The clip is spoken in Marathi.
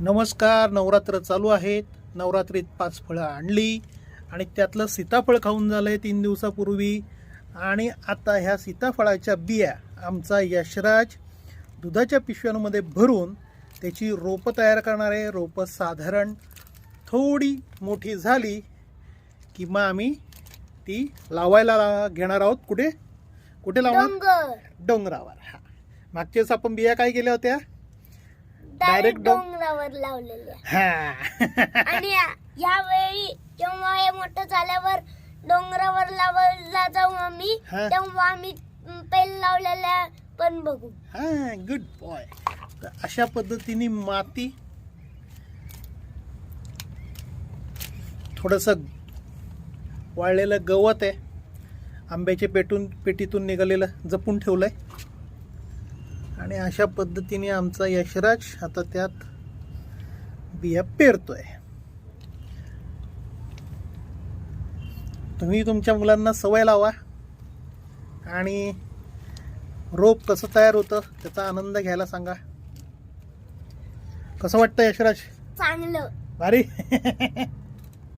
नमस्कार नवरात्र चालू आहेत. नवरात्रीत पाच फळं आणली आणि त्यातलं सीताफळ खाऊन झालं आहे तीन दिवसापूर्वी. आणि आता ह्या सीताफळाच्या बिया आमचा यशराज दुधाच्या पिशव्यांमध्ये भरून त्याची रोपं तयार करणार आहे. रोपं साधारण थोडी मोठी झाली की मग आम्ही ती लावायला ला- घेणार आहोत. कुठे? कुठे लावणार? डोंगर. डोंगरावर. हा. मागच्या आपण बिया काय केल्या होत्या? डायरेक्ट डोंग- डोंगरावर लावलेले हा. आणि या- यावेळी जेव्हा हे मोठं झाल्यावर डोंगरावर लावायला जाऊ आम्ही हा. तेव्हा आम्ही अं, पहिले लावलेल्या पण बघू. हा गुड बॉय तर अशा पद्धतीने माती थोडस वाळलेलं गवत आहे. आंब्याच्या पेटून पेटीतून निघालेलं जपून ठेवलंय. आणि अशा पद्धतीने आमचा यशराज आता त्यात बिया पेरतोय. तुम्ही तुमच्या मुलांना सवय लावा. आणि रोप कसं तयार होतं त्याचा आनंद घ्यायला सांगा. कसं वाटतं यशराज? चांगलं. भारी.